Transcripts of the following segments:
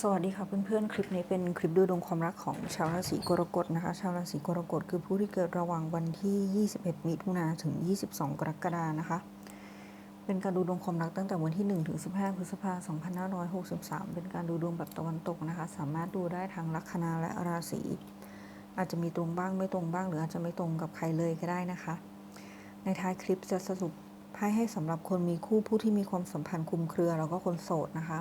สวัสดีค่ะเพื่อนๆ คลิปนี้เป็นคลิปดูดวงความรักของชาวราศีกรกฎนะคะ ชาวราศีกรกฎคือผู้ที่เกิดระหว่างวันที่ 21 มิถุนายนถึง 22 กรกฎานะคะ เป็นการดูดวงความรักตั้งแต่วันที่ 1 ถึง 15 พฤษภาคม 2563 เป็นการดูดวงแบบตะวันตกนะคะ สามารถดูได้ทั้งลัคนาและราศี อาจจะมีตรงบ้างไม่ตรงบ้าง หรืออาจจะไม่ตรงกับใครเลยก็ได้นะคะ ในท้ายคลิปจะสรุปไพ่ให้สำหรับคนมีคู่ผู้ที่มีความสัมพันธ์คุมเครือแล้วก็คนโสดนะคะ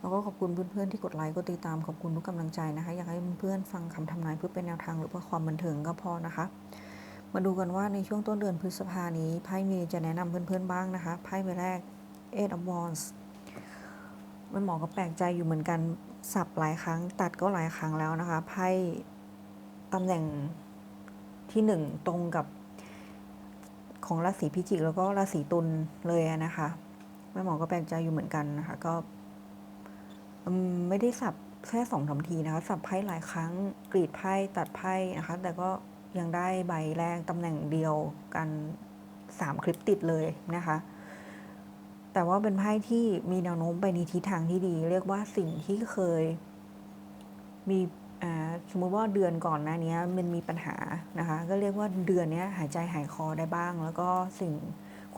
แล้วก็ขอบคุณเพื่อนๆที่กดไลค์กดติดตามขอบคุณทุกกำลังใจนะคะ อยากให้เพื่อนๆฟังคำทำนายเพื่อเป็นแนวทางหรือเพื่อความบันเทิงก็พอนะคะ มาดูกันว่าในช่วงต้นเดือนพฤษภานี้ไพ่มีจะแนะนำเพื่อนๆบ้างนะคะไพ่ใบแรก Eight of Wands มันหมอก็แปลกใจอยู่เหมือนกันสับหลายครั้ง ตัดก็หลายครั้งแล้วนะคะไพ่ตำแหน่งที่หนึ่งตรงกับของราศีพิจิกแล้วก็ราศีตุลเลยนะคะแม่หมอก็แปลกใจอยู่เหมือนกันนะคะ ก็ ไม่ได้สับแค่สองสาทีนะคะสับไพ่หลายครั้งกรีดไพ่ตัดไพ่นะคะ แต่ก็ยังได้ใบแรกตำแหน่งเดียวกันสามคลิปติดเลยนะคะ แต่ว่าเป็นไพ่ที่มีแนวโน้มไปในทิศทางที่ดี เรียกว่าสิ่งที่เคย มีสมมติว่าเดือนก่อนหน้านี้มันมีปัญหานะคะ ก็เรียกว่าเดือนนี้หายใจหายคอได้บ้าง แล้วก็สิ่ง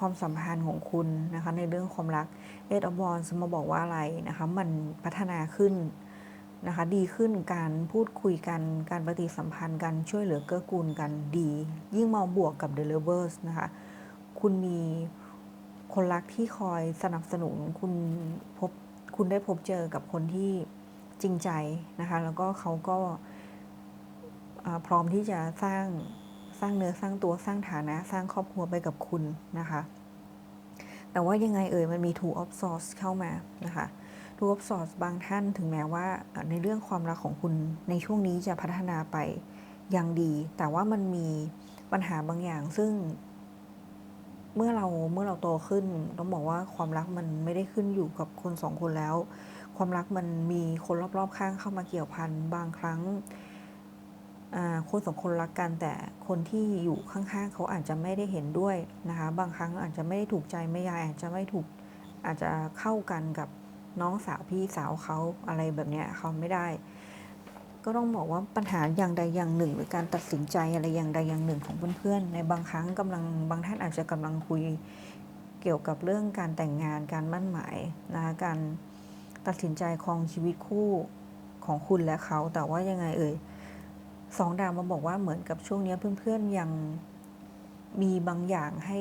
ความสัมพันธ์ของคุณนะคะในเรื่องความรักเอ of อ a บ d s มาบอกว่าอะไรนะคะมันพัฒนาขึ้นนะคะดีขึ้นการพูดคุยกันการปฏิสัมพันธ์กันช่วยเหลือเกื้อกูลกันดี ยิ่งมองบวกกับ The Lovers นะคะคุณมีคนรักที่คอยสนับสนุนคุณพบคุณได้พบเจอกับคนที่จริงใจนะคะแล้วก็เขาก็พร้อมที่จะสร้าง ร้างเนื้อสร้างตัวสร้างฐานะสร้างครอบครัวไปกับคุณนะคะ แต่ว่ายังไงเอ่ยมันมี two of swords เข้ามานะคะ two of swords บางท่านถึงแม้ว่าในเรื่องความรักของคุณในช่วงนี้จะพัฒนาไปอย่างดี แต่ว่ามันมีปัญหาบางอย่างซึ่งเมื่อเราเมื่อเราโตขึ้นต้องบอกว่าความรักมันไม่ได้ขึ้นอยู่กับคนสองคนแล้ว ความรักมันมีคนรอบๆข้างเข้ามาเกี่ยวพันบางครั้ง คนสองคนรักกันแต่คนที่อยู่ข้างๆเขาอาจจะไม่ได้เห็นด้วยนะคะบางครั้งอาจจะไม่ได้ถูกใจแม่ยายอาจจะไม่ถูกอาจจะเข้ากันกับน้องสาวพี่สาวเขาอะไรแบบเนี้ยเขาไม่ได้ ก็ต้องบอกว่าปัญหาอย่างใดอย่างหนึ่ง หรือการตัดสินใจอะไรอย่างใดอย่างหนึ่งของเพื่อนๆในบางครั้งกำลังบางท่านอาจจะกำลังคุยเกี่ยวกับเรื่องการแต่งงานการมั่นหมายนะคะการตัดสินใจครองชีวิตคู่ของคุณและเขาแต่ว่ายังไงเอ่ย สองดาวมาบอกว่าเหมือนกับช่วงนี้เพื่อนๆยังมีบางอย่างให้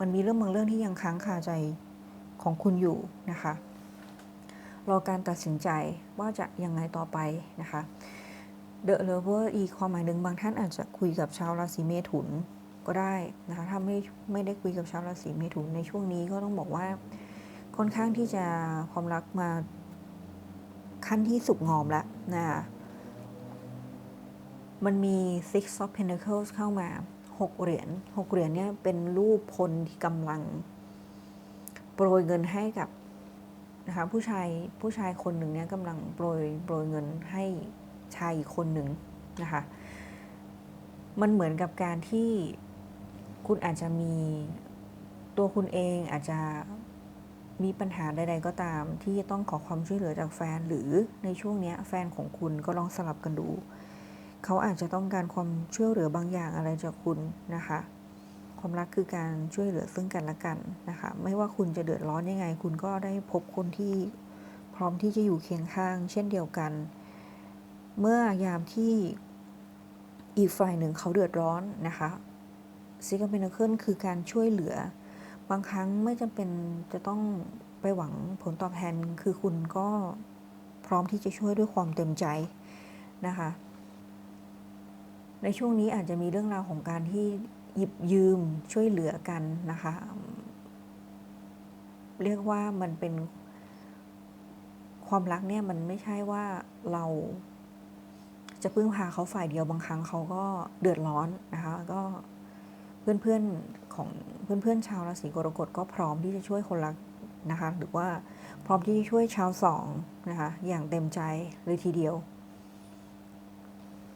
มันมีเรื่องบางเรื่องที่ยังค้างคาใจของคุณอยู่นะคะ รอการตัดสินใจว่าจะยังไงต่อไปนะคะ The Lover อีความหมายหนึ่งบางท่านอาจจะคุยกับชาวราศีเมถุนก็ได้นะคะถ้าไม่ไม่ได้คุยกับชาวราศีเมถุนในช่วงนี้ก็ต้องบอกว่าค่อนข้างที่จะความรักมาขั้นที่สุกงอมแล้วนะคะ มันมี Six of Pentacles เข้ามาหกเหรียญหกเหรียญเนี่ยเป็นรูปพลที่กำลัง โปรยเงินให้กับนะคะผู้ชายผู้ชายคนหนึ่งเนี่ยกำลังโปรยโปรยเงินให้ชายอีกคนหนึ่งนะคะมันเหมือนกับการที่คุณอาจจะมีตัวคุณเองอาจจะมีปัญหาใดๆก็ตาม ที่จะต้องขอความช่วยเหลือจากแฟน หรือในช่วงเนี้ยแฟนของคุณก็ลองสลับกันดู เขาอาจจะต้องการความช่วยเหลือบางอย่างอะไรจากคุณนะคะ ความรักคือการช่วยเหลือซึ่งกันและกันนะคะ ไม่ว่าคุณจะเดือดร้อนยังไง คุณก็ได้พบคนที่พร้อมที่จะอยู่เคียงข้าง เช่นเดียวกัน เมื่อยามที่อีกฝ่ายหนึ่งเขาเดือดร้อนนะคะซิกเปนเคิลคือการช่วยเหลือ บางครั้งไม่จำเป็นจะต้องไปหวังผลตอบแทน คือคุณก็พร้อมที่จะช่วยด้วยความเต็มใจนะคะ ในช่วงนี้อาจจะมีเรื่องราวของการที่หยิบยืมช่วยเหลือกันนะคะ เรียกว่ามันเป็นความรักเนี่ยมันไม่ใช่ว่าเราจะพึ่งพาเขาฝ่ายเดียวบางครั้งเขาก็เดือดร้อนนะคะ ก็เพื่อนๆของเพื่อนๆชาวราศีกรกฎก็พร้อมที่จะช่วยคนรักนะคะ หรือว่าพร้อมที่จะช่วยชาวสองนะคะ อย่างเต็มใจเลยทีเดียว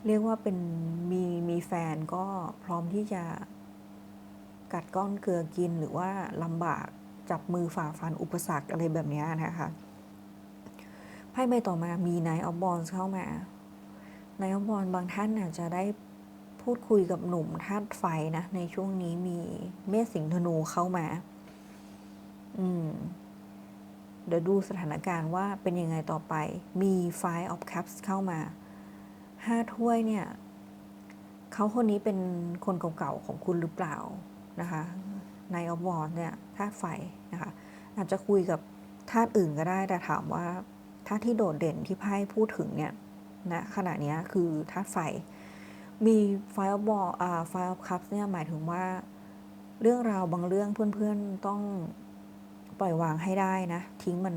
เรียกว่าเป็นมีมีแฟนก็พร้อมที่จะกัดก้อนเกลือกินหรือว่าลำบากจับมือฝ่าฟันอุปสรรคอะไรแบบนี้นะคะไพ่ใบต่อมามี Knight of Wands เข้ามา Knight of Wands บางท่านอาจจะได้พูดคุยกับหนุ่มธาตุไฟนะ ในช่วงนี้มีเมษสิงห์ธนูเข้ามา อืม เดี๋ยวดูสถานการณ์ว่าเป็นยังไงต่อไป มี Five of Cups เข้ามา ห้าถ้วยเนี่ยเขาคนนี้เป็นคนเก่าๆของคุณหรือเปล่านะคะในออวอร์เนี่ยธาตุไฟนะคะอาจจะคุยกับธาตุอื่นก็ได้ แต่ถามว่าธาตุที่โดดเด่นที่ไพ่พูดถึงเนี่ยนะขณะนี้คือธาตุไฟ มีไฟออฟบอลอ่าไฟออฟคัพเนี่ยหมายถึงว่า เรื่องราวบางเรื่องเพื่อนๆต้องปล่อยวางให้ได้นะ ทิ้งมัน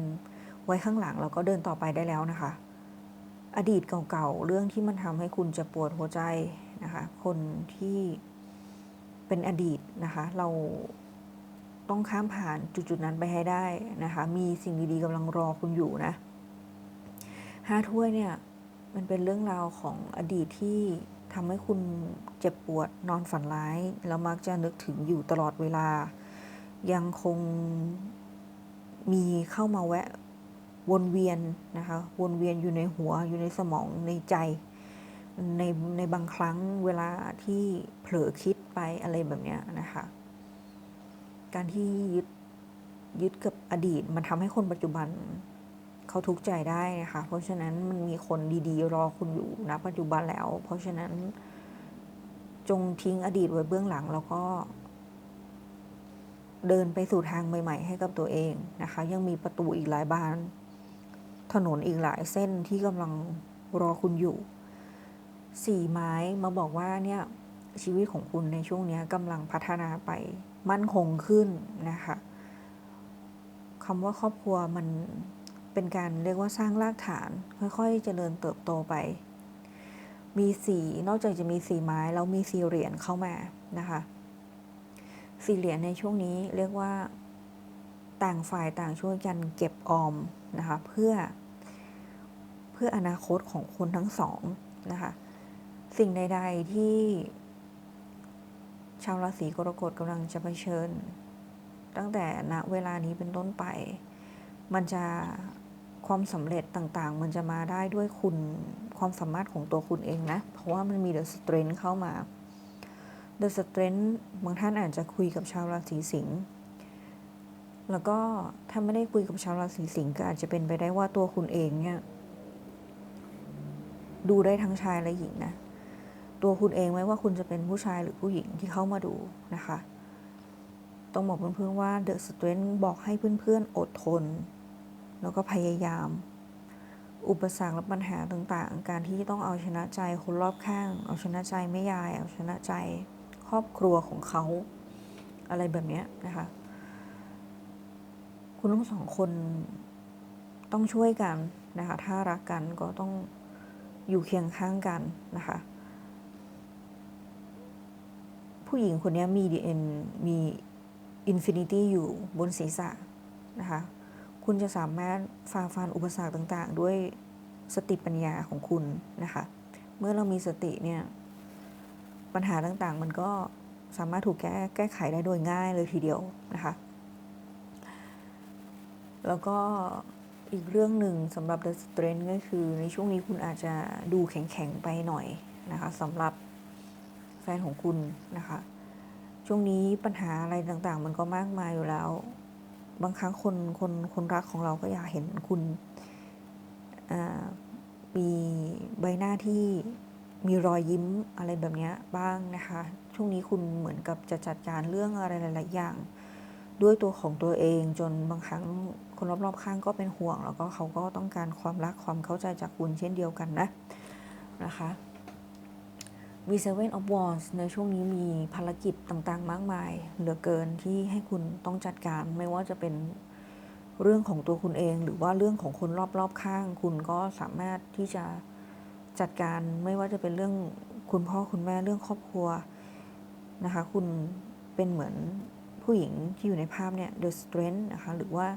ไว้ข้างหลังแล้วก็เดินต่อไปได้แล้วนะคะ อดีตเก่าๆ เรื่องที่มันทำให้คุณจะปวดหัวใจนะคะ คนที่เป็นอดีตนะคะ เราต้องข้ามผ่านจุดๆนั้นไปให้ได้นะคะ มีสิ่งดีๆกำลังรอคุณอยู่นะห้าถ้วยเนี่ย มันเป็นเรื่องราวของอดีตที่ทำให้คุณเจ็บปวดนอนฝันร้าย แล้วมักจะนึกถึงอยู่ตลอดเวลา ยังคงมีเข้ามาแวะ วนเวียนนะคะวนเวียนอยู่ในหัวอยู่ในสมองในใจ ในในบางครั้งเวลาที่เผลอคิดไปอะไรแบบเนี้ยนะคะ การที่ยึดยึดกับอดีต มันทำให้คนปัจจุบันเขาทุกข์ใจได้นะคะ เพราะฉะนั้นมันมีคนดีๆ รอคุณอยู่ณปัจจุบันแล้ว เพราะฉะนั้น จงทิ้งอดีตไว้เบื้องหลังแล้วก็เดินไปสู่ทางใหม่ ๆ ให้กับตัวเองนะคะ ยังมีประตูอีกหลายบาน ถนนอีกหลายเส้นที่กำลังรอคุณอยู่สี่ไม้มาบอกว่าเนี่ยชีวิตของคุณในช่วงนี้กำลังพัฒนาไปมั่นคงขึ้นนะคะคำว่าครอบครัวมันเป็นการเรียกว่าสร้างรากฐาน ค่อยๆเจริญเติบโตไป มีสีนอกจากจะมีสีไม้แล้วมีสีเหรียญเข้ามานะคะสีเหรียญในช่วงนี้เรียกว่า ต่างฝ่ายต่างช่วยกันเก็บออม นะคะเพื่อเพื่ออนาคตของคนทั้งสองนะคะสิ่งใด ๆที่ชาวราศีกรกฎกำลังจะเผชิญ ตั้งแต่ณเวลานี้เป็นต้นไป มันจะความสำเร็จต่างๆ มันจะมาได้ด้วยคุณความสามารถของตัวคุณเองนะ เพราะว่ามันมีเดอะสเตรน h เข้ามาเดอะสเตรน h บางท่านอาจจะคุยกับชาวราศีสิงห์ แล้วก็ถ้าไม่ได้คุยกับชาวราศีสิงห์ก็อาจจะเป็นไปได้ว่าตัวคุณเองเนี่ยดูได้ทั้งชายและหญิงนะ ตัวคุณเองไม่ว่าคุณจะเป็นผู้ชายหรือผู้หญิงที่เข้ามาดูนะคะ ต้องบอกเพื่อนๆว่า The Strength บอกให้เพื่อนๆอดทน แล้วก็พยายาม อุปสรรคและปัญหาต่างๆ การที่ต้องเอาชนะใจคนรอบข้าง เอาชนะใจแม่ยาย เอาชนะใจครอบครัวของเขา อะไรแบบนี้นะคะ คุณทั้งสองคนต้องช่วยกันนะคะ ถ้ารักกันก็ต้องอยู่เคียงข้างกันนะคะ ผู้หญิงคนนี้มีดีเอ็นมีอินฟินิตี้อยู่บนศีรษะนะคะ คุณจะสามารถฝ่าฟันอุปสรรคต่างๆ ด้วยสติปัญญาของคุณนะคะ เมื่อเรามีสติเนี่ย ปัญหาต่างๆ มันก็สามารถถูกแก้แก้ไขได้โดยง่ายเลยทีเดียวนะคะ แล้วก็อีกเรื่องหนึ่งสำหรับ The Strength ก็คือในช่วงนี้คุณอาจจะดูแข็งๆไปหน่อยนะคะสำหรับแฟนของคุณนะคะ ช่วงนี้ปัญหาอะไรต่างๆ มันก็มากมายอยู่แล้ว บางครั้งคนคนคนรักของเราก็อยากเห็นคุณมีใบหน้าที่มีรอยยิ้มอะไรแบบนี้บ้างนะคะ ช่วงนี้คุณเหมือนกับจะจัดการเรื่องอะไรหลาย ๆ อย่าง ด้วยตัวของตัวเอง จนบางครั้งคนรอบๆข้างก็เป็นห่วง แล้วก็เขาก็ต้องการความรักความเข้าใจจากคุณเช่นเดียวกันนะนะคะมี Seven of Wands ในช่วงนี้มีภารกิจต่างๆ มากมาย เหลือเกินที่ให้คุณต้องจัดการไม่ว่าจะเป็นเรื่องของตัวคุณเอง หรือว่าเรื่องของคนรอบๆข้าง คุณก็สามารถที่จะจัดการไม่ว่าจะเป็นเรื่องคุณพ่อคุณแม่เรื่องครอบครัวนะคะ คุณเป็นเหมือน ผู้หญิงที่อยู่ในภาพเนี่ย the strength นะคะหรือว่า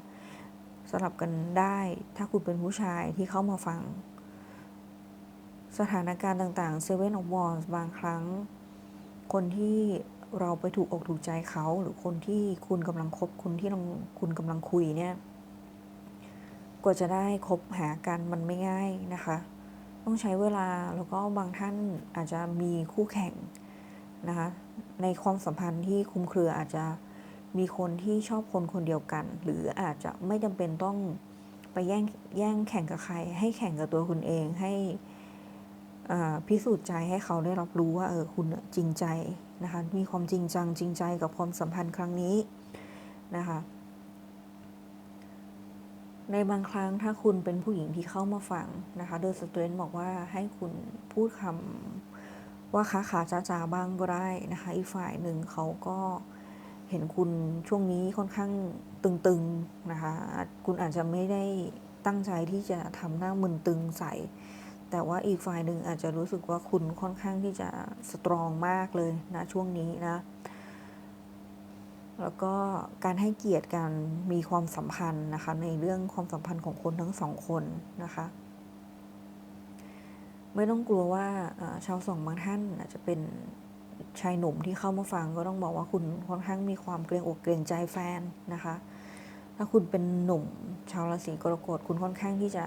สลับกันได้ถ้าคุณเป็นผู้ชายที่เข้ามาฟัง สถานการณ์ต่างๆ Seven of Wands บางครั้ง คนที่เราไปถูกอกถูกใจเขา หรือคนที่คุณกำลังคบคุณที่คุณกำลังคุยเนี่ยกว่าจะได้คบหากันมันไม่ง่ายนะคะ ต้องใช้เวลาแล้วก็บางท่านอาจจะมีคู่แข่งนะคะในความสัมพันธ์ที่คุมเครืออาจจะ มีคนที่ชอบคนคนเดียวกัน หรืออาจจะไม่จำเป็นต้องไปแย่งแย่งแข่งกับใคร ให้แข่งกับตัวคุณเองให้พิสูจน์ใจให้เขาได้รับรู้ว่าเออคุณจริงใจนะคะมีความจริงจังจริงใจกับความสัมพันธ์ครั้งนี้นะคะในบางครั้งถ้าคุณเป็นผู้หญิงที่เข้ามาฟังนะคะเดอะสเตรนบอกว่าให้คุณพูดคำว่าค้าขาจ้าจ้าบ้างก็ได้นะคะอีกฝ่ายหนึ่งเขาก็ เห็นคุณช่วงนี้ค่อนข้างตึงๆนะคะ คุณอาจจะไม่ได้ตั้งใจที่จะทำหน้ามึนตึงใสแต่ว่าอีกฝ่ายหนึ่งอาจจะรู้สึกว่าคุณค่อนข้างที่จะสตรองมากเลยนะช่วงนี้นะ แล้วก็การให้เกียรติกันมีความสัมพันธ์นะคะ ในเรื่องความสัมพันธ์ของคนทั้งสองคนนะคะ ไม่ต้องกลัวว่าชาวสองบางท่านอาจจะเป็น ชายหนุ่มที่เข้ามาฟังก็ต้องบอกว่าคุณค่อนข้างมีความเกรงอกเกรงใจแฟนนะคะ ถ้าคุณเป็นหนุ่มชาวราศีกรกฎคุณค่อนข้างที่จะ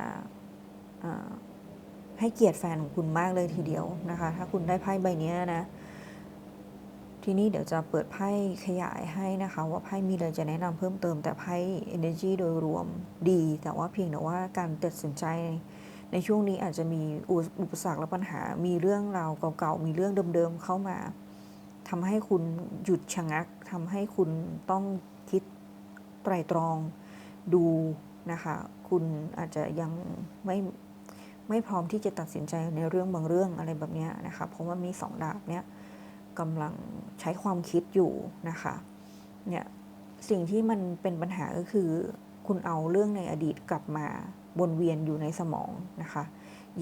ให้เกียรติแฟนของคุณมากเลยทีเดียวนะคะ ถ้าคุณได้ไพ่ใบนี้นะ ทีนี้เดี๋ยวจะเปิดไพ่ขยายให้นะคะ ว่าไพ่มีอะไรจะแนะนำเพิ่มเติมแต่ไพ่ energy โดยรวมดี แต่ว่าเพียงแต่ว่าการตัดสินใจในช่วงนี้อาจจะมีอุปสรรคและปัญหา มีเรื่องราวเก่าๆ มีเรื่องเดิมๆ เข้ามา ทำให้คุณหยุดชะงักทำให้คุณต้องคิดไตรตรองดูนะคะ คุณอาจจะยังไม่ไม่พร้อมที่จะตัดสินใจในเรื่องบางเรื่องอะไรแบบนี้นะคะ เพราะว่ามีสองดาบเนี้ยกำลังใช้ความคิดอยู่นะคะ เนี่ยสิ่งที่มันเป็นปัญหาก็คือ คุณเอาเรื่องในอดีตกลับมาวนเวียนอยู่ในสมองนะคะ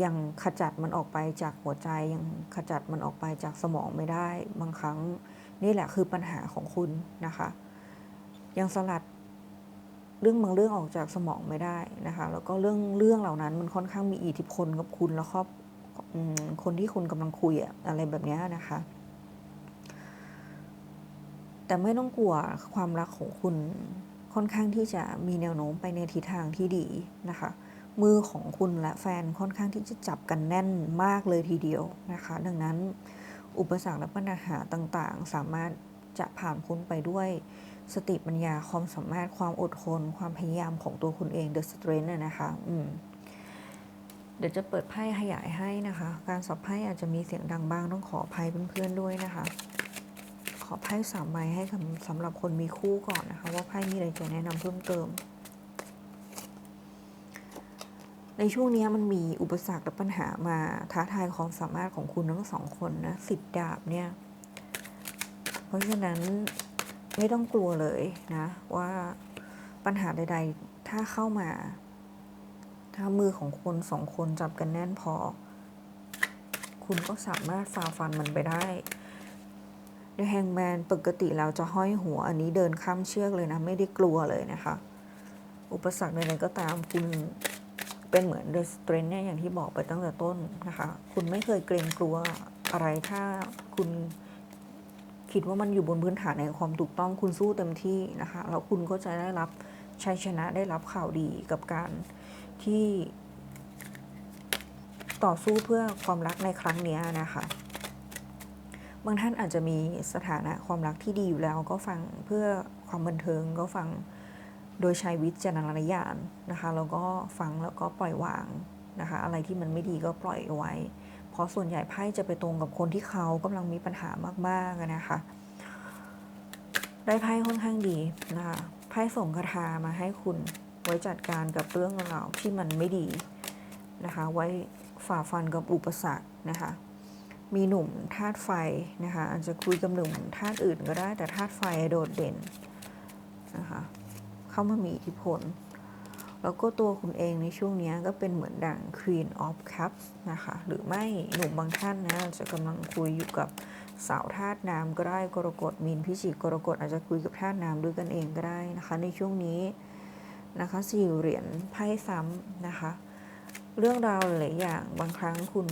ยังขจัดมันออกไปจากหัวใจยังขจัดมันออกไปจากสมองไม่ได้บางครั้ง นี่แหละคือปัญหาของคุณนะคะ ยังสลัดเรื่องบางเรื่องออกจากสมองไม่ได้นะคะ แล้วก็เรื่องเรื่องเหล่านั้นมันค่อนข้างมีอิทธิพลกับคุณแล้วครอบคนที่คุณกำลังคุยอะอะไรแบบนี้นะคะ แต่ไม่ต้องกลัวความรักของคุณค่อนข้างที่จะมีแนวโน้มไปในทิศทางที่ดีนะคะ มือของคุณและแฟนค่อนข้างที่จะจับกันแน่นมากเลยทีเดียวนะคะ ดังนั้นอุปสรรคและปัญหาต่างๆ สามารถจะผ่านพ้นไปด้วยสติปัญญาความสามารถความอดทนความพยายามของตัวคุณเอง the strength น่ะนะคะอืมเดี๋ยวจะเปิดไพ่ขยายให้นะคะ การสับไพ่อาจจะมีเสียงดังบ้างต้องขออภัยเพื่อนๆด้วยนะคะ ขอไพ่สามใบให้สำสำหรับคนมีคู่ก่อนนะคะ ว่าไพ่มีอะไรจะแนะนำเพิ่มเติม ในช่วงนี้มันมีอุปสรรคและปัญหามาท้าทายความสามารถของคุณทั้งสองคนนะสิบดาบเนี่ย เพราะฉะนั้นไม่ต้องกลัวเลยนะ ว่าปัญหาใด ๆ ถ้าเข้ามา ถ้ามือของคนสองคนจับกันแน่นพอ คุณก็สามารถฝ่าฟันมันไปได้ในแฮงแมนปกติเราจะห้อยหัวอันนี้เดินข้ามเชือกเลยนะ ไม่ได้กลัวเลยนะคะ อุปสรรคใดๆก็ตามคุณ เป็นเหมือนเดอะสเตรนเนี่ยอย่างที่บอกไปตั้งแต่ต้นนะคะ คุณไม่เคยเกรงกลัวอะไรถ้าคุณคิดว่ามันอยู่บนพื้นฐานในความถูกต้องคุณสู้เต็มที่นะคะ แล้วคุณก็จะได้รับชัยชนะได้รับข่าวดีกับการที่ต่อสู้เพื่อความรักในครั้งนี้นะคะ บางท่านอาจจะมีสถานะความรักที่ดีอยู่แล้วก็ฟังเพื่อความบันเทิงก็ฟัง โดยใช้วิจารณญาณนะคะ แล้วก็ฟังแล้วก็ปล่อยวางนะคะ อะไรที่มันไม่ดีก็ปล่อยเอาไว้ เพราะส่วนใหญ่ไพ่จะไปตรงกับคนที่เขากำลังมีปัญหามากๆนะคะ ได้ไพ่ค่อนข้างดีนะคะไพ่ส่งคาถามาให้คุณไว้จัดการกับเรื่องราวที่มันไม่ดีนะคะ ไว้ฝ่าฟันกับอุปสรรคนะคะ มีหนุ่มธาตุไฟนะคะอาจจะคุยกับหนุ่มธาตุอื่นก็ได้แต่ธาตุไฟโดดเด่นนะคะ เข้ามามีอิทธิพล แล้วก็ตัวคุณเองในช่วงนี้ก็เป็นเหมือนดัง Queen of Cups นะคะ หรือไม่หนุ่มบางท่านนะจะกำลังคุยอยู่กับสาวธาตุน้ำก็ได้กรกฎมีนพิจิกกรกฎอาจจะคุยกับธาตุน้ำด้วยกันเองก็ได้นะคะ ในช่วงนี้นะคะสี่เหรียญไพ่ซ้ำนะคะ เรื่องราวหลายอย่างบางครั้งคุณ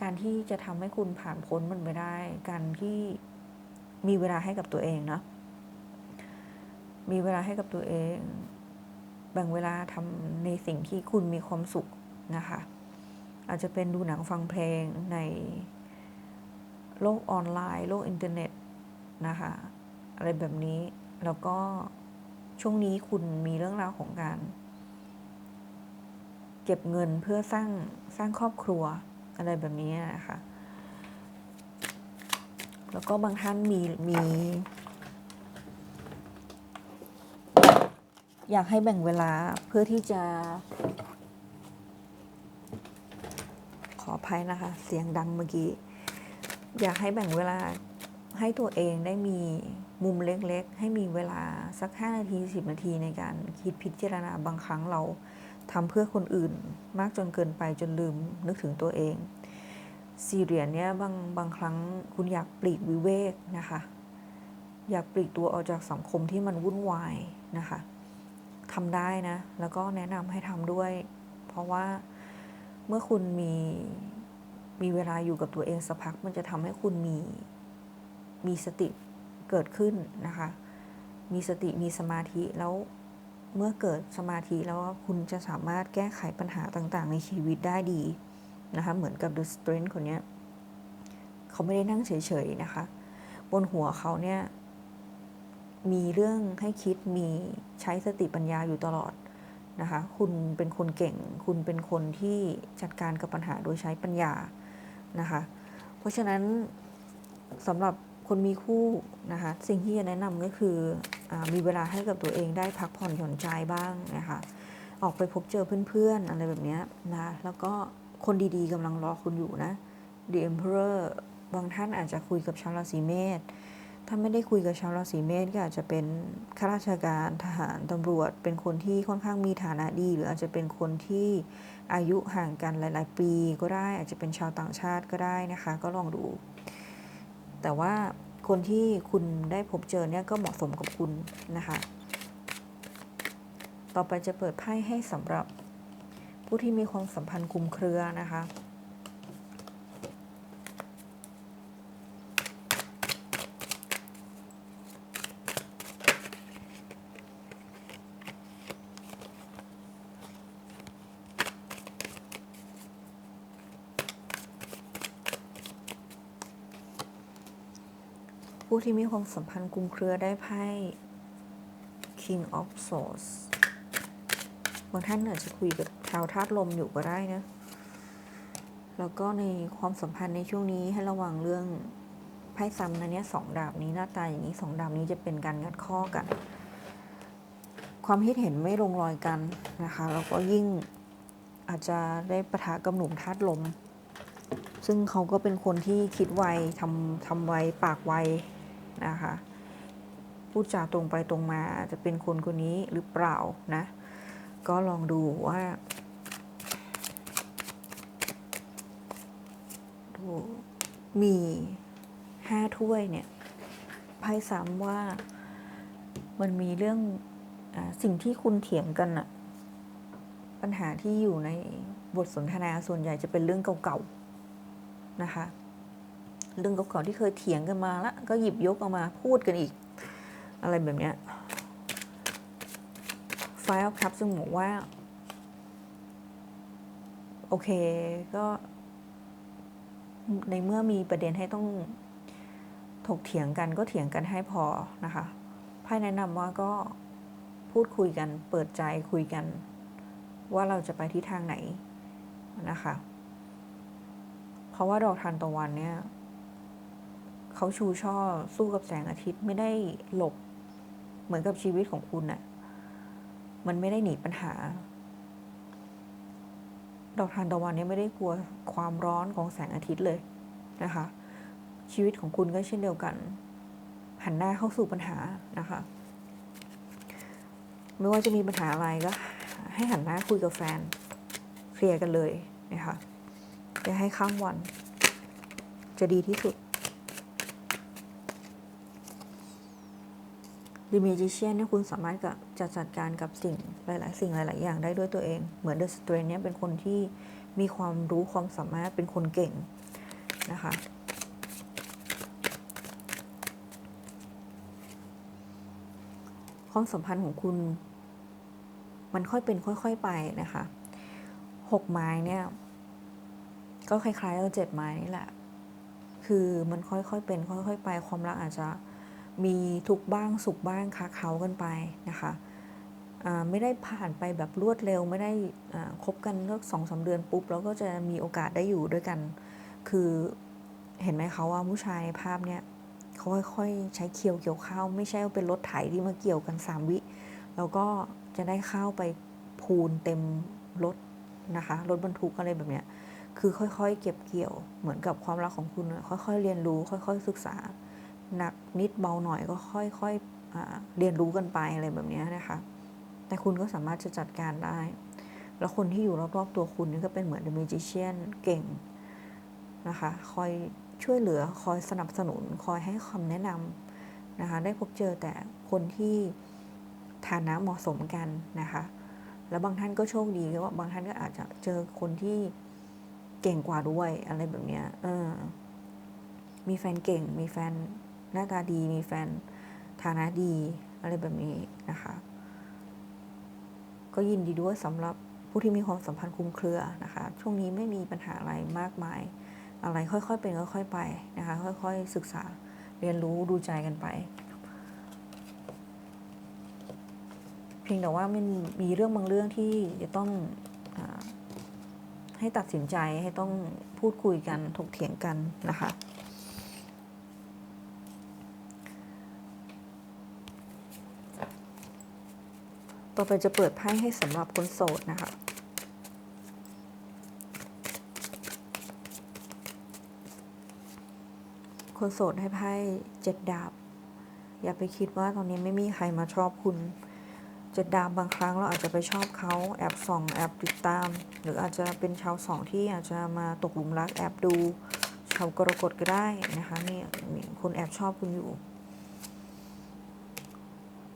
การที่จะทำให้คุณผ่านพ้นมันไปได้ การที่มีเวลาให้กับตัวเองเนาะ มีเวลาให้กับตัวเอง แบ่งเวลาทำในสิ่งที่คุณมีความสุขนะคะ อาจจะเป็นดูหนังฟังเพลงในโลกออนไลน์ โลกอินเทอร์เน็ตนะคะ อะไรแบบนี้ แล้วก็ช่วงนี้คุณมีเรื่องราวของการ เก็บเงินเพื่อสร้างสร้างครอบครัวอะไรแบบนี้นะคะ แล้วก็บางท่านมีมี อยากให้แบ่งเวลาเพื่อที่จะ ขออภัยนะคะ เสียงดังเมื่อกี้ อยากให้แบ่งเวลาให้ตัวเองได้มีมุมเล็กๆ ให้มีเวลาสัก 5 นาที 10 นาทีในการคิดพิจารณาบางครั้งเราทำเพื่อคนอื่น มากจนเกินไปจนลืมนึกถึงตัวเองซีเรียนเนี้ยบางบางครั้งคุณอยากปลีกวิเวกนะคะ อยากปลีกตัวออกจากสังคมที่มันวุ่นวายนะคะ ทำได้นะ แล้วก็แนะนำให้ทำด้วย เพราะว่าเมื่อคุณมีมีเวลาอยู่กับตัวเองสักพัก มันจะทำให้คุณมีมีสติเกิดขึ้นนะคะ มีสติมีสมาธิแล้วเมื่อเกิดสมาธิแล้วคุณจะสามารถแก้ไขปัญหาต่างๆ ในชีวิตได้ดีนะคะ เหมือนกับ The Strength คนนี้เขาไม่ได้นั่งเฉยๆนะคะ บนหัวเขาเนี่ย มีเรื่องให้คิดมีใช้สติปัญญาอยู่ตลอดนะคะ คุณเป็นคนเก่ง คุณเป็นคนที่จัดการกับปัญหาโดยใช้ปัญญานะคะ เพราะฉะนั้นสำหรับคนมีคู่นะคะ สิ่งที่จะแนะนำก็คืออมีเวลาให้กับตัวเองได้พักผ่อนหย่อนใจบ้างนะคะออกไปพบเจอเพื่อนๆ อะไรแบบนี้นะ แล้วก็คนดีๆกำลังรอคุณอยู่นะ The Emperor บางท่านอาจจะคุยกับชาวราศีเมษ ถ้าไม่ได้คุยกับชาวราศีเมษก็อาจจะเป็นข้าราชการทหารตำรวจ เป็นคนที่ค่อนข้างมีฐานะดี หรืออาจจะเป็นคนที่อายุห่างกันหลาย ๆ ปีก็ได้ อาจจะเป็นชาวต่างชาติก็ได้นะคะ ก็ลองดู แต่ว่าคนที่คุณได้พบเจอเนี่ยก็เหมาะสมกับคุณนะคะ ต่อไปจะเปิดไพ่ให้สำหรับผู้ที่มีความสัมพันธ์คุมเครือนะคะ ที่มีความสัมพันธ์คลุมเครือได้ไพ่ King of Swords บางท่านอาจจะคุยกับชาวธาตุลมอยู่ก็ได้นะ แล้วก็ในความสัมพันธ์ในช่วงนี้ให้ระวังเรื่องไพ่ซ้ำนะเนี่ยสองดาบนี้หน้าตาอย่างนี้สองดาบนี้จะเป็นการงัดข้อกัน ความคิดเห็นไม่ลงรอยกันนะคะ แล้วก็ยิ่งอาจจะได้ประทะกับหนุ่มธาตุลม ซึ่งเขาก็เป็นคนที่คิดไวทำทำไวปากไว นะคะพูดจาตรงไปตรงมาอาจจะเป็นคนคนนี้หรือเปล่านะ ก็ลองดูว่าดูมีห้าถ้วยเนี่ยไพ่ซ้ำว่ามันมีเรื่องอสิ่งที่คุณเถียงกันอะปัญหาที่อยู่ในบทสนทนาส่วนใหญ่จะเป็นเรื่องเก่าๆนะคะ เรื่องเก่าๆที่เคยเถียงกันมาล้วก็หยิบยกเอามาพูดกันอีก อะไรแบบเนี้ยไฟล์ครับซึ่งบอกว่า โอเคก็ ในเมื่อมีประเด็นให้ต้องถกเถียงกันก็เถียงกันให้พอนะคะไพ่แนะนำว่าก็พูดคุยกันเปิดใจคุยกัน ว่าเราจะไปที่ทางไหนนะคะ เพราะว่าดอกทานตะวันเนี่ย เขาชูช่อสู้กับแสงอาทิตย์ไม่ได้หลบ เหมือนกับชีวิตของคุณน่ะ มันไม่ได้หนีปัญหา ดอกทานตะวันเนี่ยไม่ได้กลัวความร้อนของแสงอาทิตย์เลยนะคะ ชีวิตของคุณก็เช่นเดียวกัน หันหน้าเข้าสู่ปัญหานะคะ ไม่ว่าจะมีปัญหาอะไรก็ ให้หันหน้าคุยกับแฟนเคลียร์กันเลยนะคะอย่าให้ข้ามวัน จะดีที่สุด ดิเมจิเชียนเนี่ยคุณสามารถกับจะจัดการกับสิ่งหลาย ๆ สิ่งหลาย ๆ อย่างได้ด้วยตัวเอง เหมือนเดอะสเตรนเนี่ยเป็นคนที่มีความรู้ความสามารถเป็นคนเก่งนะคะความสัมพันธ์ของคุณ มันค่อยเป็นค่อย ๆ ไปนะคะหกไม้เนี่ย ก็คล้ายๆกับเจ็ดไม้นี่แหละ คือมันค่อยๆเป็น ค่อย ๆ ไป ความรักอาจจะ มีทุกบ้างสุขบ้างค้าเขากันไปนะคะไม่ได้ผ่านไปแบบรวดเร็ว ไม่ได้คบกันเลิกสองสาเดือนปุ๊บแล้วก็จะมีโอกาสได้อยู่ด้วยกัน คือเห็นไหมคะว่าผู้ชายในภาพเนี่ยเขาค่อยๆใช้เคียวเกี่ยวข้าว ไม่ใช่ว่าเป็นรถไถที่มาเกี่ยวกันสามวิ แล้วก็จะได้ข้าวไปพูนเต็มรถนะคะรถบรรทุกอะไรแบบเนี้ยคือค่อยๆ เก็บเกี่ยวเหมือนกับความรักของคุณ ค่อยๆ เรียนรู้ ค่อย ๆ ศึกษา หนักนิดเบาหน่อยก็ค่อยๆเรียนรู้กันไปอะไรแบบนี้นะคะ แต่คุณก็สามารถจะจัดการได้ แล้วคนที่อยู่รอบๆตัวคุณนี่ก็เป็นเหมือน The Magician เก่งนะคะ คอยช่วยเหลือ คอยสนับสนุน คอยให้คำแนะนำนะคะ ได้พบเจอแต่คนที่ฐานะเหมาะสมกันนะคะ แล้วบางท่านก็โชคดีก็ว่าบางท่านก็อาจจะเจอคนที่เก่งกว่าด้วยอะไรแบบเนี้ยเออมีแฟนเก่ง มีแฟน น้าตาดีมีแฟนฐานะดีอะไรแบบนี้นะคะ ก็ยินดีด้วยสำหรับผู้ที่มีความสัมพันธ์คลุมเครือนะคะ ช่วงนี้ไม่มีปัญหาอะไรมากมาย อะไรค่อยๆเป็นค่อยๆไปนะคะ ค่อยๆศึกษาเรียนรู้ดูใจกันไปเพียงแต่ว่ามันมีเรื่องบางเรื่องที่จะต้องอให้ตัดสินใจให้ต้องพูดคุยกันถกเถียงกันนะคะ ต่อไปจะเปิดไพ่ให้สำหรับคนโสดนะคะคนโสดให้ไพ่เจ็ดดาบ อย่าไปคิดว่าตอนนี้ไม่มีใครมาชอบคุณเจ็ดดาบบางครั้งเราอาจจะไปชอบเขาแอบส่องแอบติดตาม หรืออาจจะเป็นชาวสองที่อาจจะมาตกหลุมรักแอบดูชาวกรกฎก็ได้นะคะนี่คนแอบชอบคุณอยู่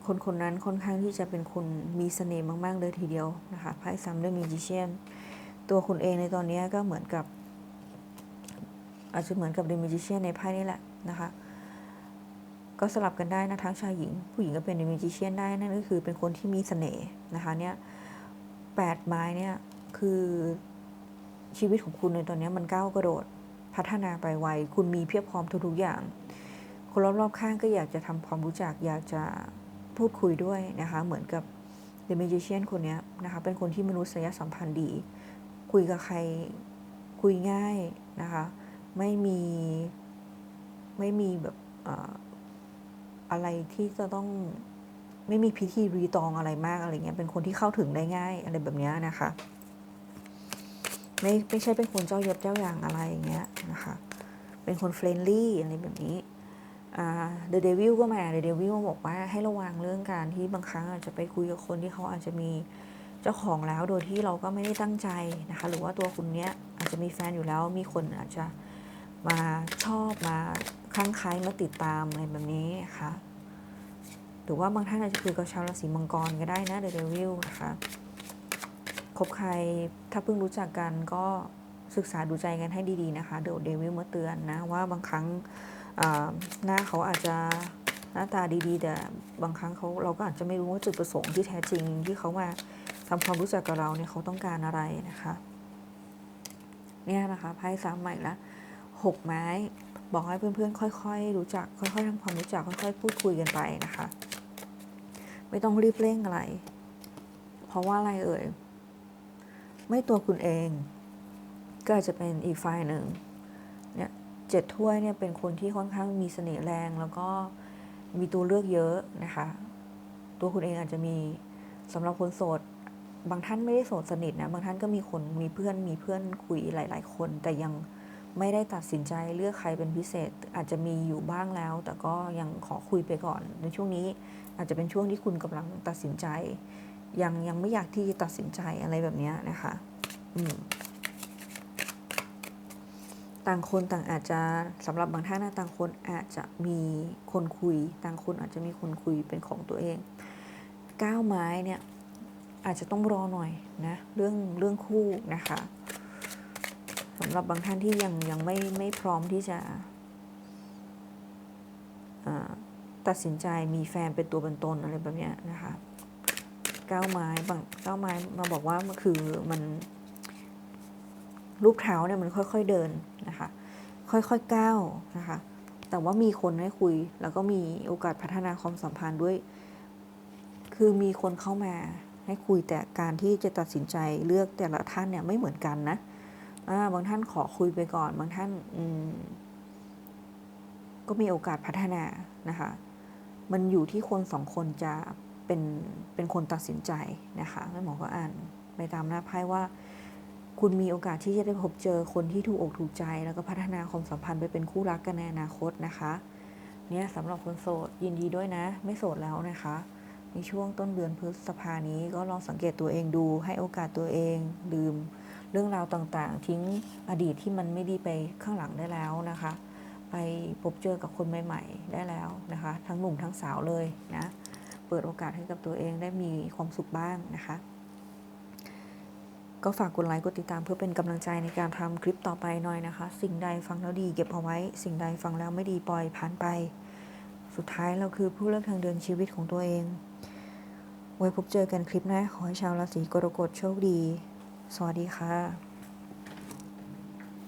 คนคนนั้นค่อนข้างที่จะเป็นคนมีเสน่ห์มาก ๆ เลยทีเดียวนะคะไพ่ซัมเดอร์มิจิเชียนตัวคุณเองในตอนนี้ก็เหมือนกับ อาจจะเหมือนกับเดมิจิเชียนในไพ่นี่แหละนะคะ ก็สลับกันได้นะทั้งชายหญิง ผู้หญิงก็เป็นเดมิจิเชียนได้นั่นก็คือเป็นคนที่มีเสน่ห์นะคะเนี่ยแปดไม้เนี่ยคือชีวิตของคุณในตอนนี้มันก้าวกระโดดพัฒนาไปไวคุณมีเพียบพร้อมทุกๆอย่าง คนรอบๆข้างก็อยากจะทำความรู้จักอยากจะ พูดคุยด้วยนะคะ เหมือนกับ The Magician คนนี้นะคะ เป็นคนที่มนุษยสัมพันธ์ดี คุยกับใครคุยง่ายนะคะ ไม่มีไม่มีแบบอะไรที่จะต้องไม่มีพิธีรีตองอะไรมากอะไรเงี้ย เป็นคนที่เข้าถึงได้ง่ายอะไรแบบนี้นะคะ ไม่ไม่ใช่เป็นคนเจ้ายศเจ้าอย่างอะไรอย่างเงี้ยนะคะ เป็นคนเฟรนลี่อะไรแบบนี้ เดอะเดวิลก็มาเดอะเดวิลบอกว่าให้ระวังเรื่องการที่บางครั้งอาจจะไปคุยกับคนที่เขาอาจจะมีเจ้าของแล้วโดยที่เราก็ไม่ได้ตั้งใจนะคะ หรือว่าตัวคุณเนี้ยอาจจะมีแฟนอยู่แล้วมีคนอาจจะมาชอบมาคลั่งไคล้มาติดตามอะไรแบบนี้นะคะหรือว่าบางท่านอาจจะคุยกับชาวราศีมังกรก็ได้นะเดอะเดวิลนะคะคบใครถ้าเพิ่งรู้จักกันก็ศึกษาดูใจกันให้ดีๆนะคะเดอะเดวิลมาเตือนนะว่าบางครั้ง หน้าเขาอาจจะหน้าตาดีๆ แต่บางครั้งเขาเราก็อาจจะไม่รู้ว่าจุดประสงค์ที่แท้จริงที่เขามาทำความรู้จักกับเราเนี่ยเขาต้องการอะไรนะคะเนี่ยนะคะไพ่สามใหม่ละหกไม้บอกให้เพื่อนๆ ค่อย ๆ รู้จัก ค่อยๆทำความรู้จัก ค่อย ๆ พูดคุยกันไปนะคะ ไม่ต้องรีบเร่งอะไร เพราะว่าอะไรเอ่ย ไม่ตัวคุณเอง ก็จจะเป็นอีกฝ่ายหนึ่ง เจ็ดถ้วยเนี่ยเป็นคนที่ค่อนข้างมีเสน่ห์แรง แล้วก็มีตัวเลือกเยอะนะคะ ตัวคุณเองอาจจะมีสำหรับคนโสด บางท่านไม่ได้โสดสนิทนะ บางท่านก็มีคนมีเพื่อนมีเพื่อนคุยหลาย ๆ คน แต่ยังไม่ได้ตัดสินใจเลือกใครเป็นพิเศษ อาจจะมีอยู่บ้างแล้ว แต่ก็ยังขอคุยไปก่อน ในช่วงนี้อาจจะเป็นช่วงที่คุณกำลังตัดสินใจ ยังยังไม่อยากที่จะตัดสินใจอะไรแบบนี้นะคะ อืม ต่างคนต่างอาจจะสำหรับบางท่านนะต่างคนอาจจะมีคนคุย ต่างคนอาจจะมีคนคุยเป็นของตัวเองก้าวไม้เนี่ยอาจจะต้องรอหน่อยนะเรื่องเรื่องคู่นะคะสำหรับบางท่านที่ยังยังไม่ไม่พร้อมที่จะตัดสินใจมีแฟนเป็นตัวเป็นตนอะไรแบบเนี้ยนะคะก้าวไม้บางก้าวไม้มาบอกว่ามันคือมัน รูปเท้าเนี่ยมันค่อย ๆเดินนะคะ ค่อยๆก้าวนะคะ แต่ว่ามีคนให้คุย แล้วก็มีโอกาสพัฒนาความสัมพันธ์ด้วย คือมีคนเข้ามาให้คุยแต่การที่จะตัดสินใจเลือกแต่ละท่านเนี่ยไม่เหมือนกันนะาบางท่านขอคุยไปก่อน บางท่านก็มีโอกาสพัฒนานะคะ มันอยู่ที่คนสองคนจะเป็นเป็นคนตัดสินใจนะคะแม่หมอก็อ่านไปตามหน้าไพ่ว่า คุณมีโอกาสที่จะได้พบเจอคนที่ถูกอกถูกใจ แล้วก็พัฒนาความสัมพันธ์ไปเป็นคู่รักกันในอนาคตนะคะ เนี่ยสำหรับคนโสดยินดีด้วยนะ ไม่โสดแล้วนะคะ ในช่วงต้นเดือนพฤษภานี้ก็ลองสังเกตตัวเองดู ให้โอกาสตัวเองลืม เรื่องราวต่างๆ ทิ้งอดีตที่มันไม่ดีไปข้างหลังได้แล้วนะคะ ไปพบเจอกับคนใหม่ ๆ ได้แล้วนะคะ ทั้งหนุ่มทั้งสาวเลยนะเปิดโอกาสให้กับตัวเองได้มีความสุขบ้างนะคะ ก็ฝากกดไลค์กดติดตามเพื่อเป็นกำลังใจในการทำคลิปต่อไปหน่อยนะคะ สิ่งใดฟังแล้วดีเก็บเอาไว้ สิ่งใดฟังแล้วไม่ดีปล่อยผ่านไป สุดท้ายเราคือผู้เลือกทางเดินชีวิตของตัวเอง ไว้พบเจอกันคลิปหน้าขอให้ชาวราศีกรกฎโชคดี สวัสดีค่ะ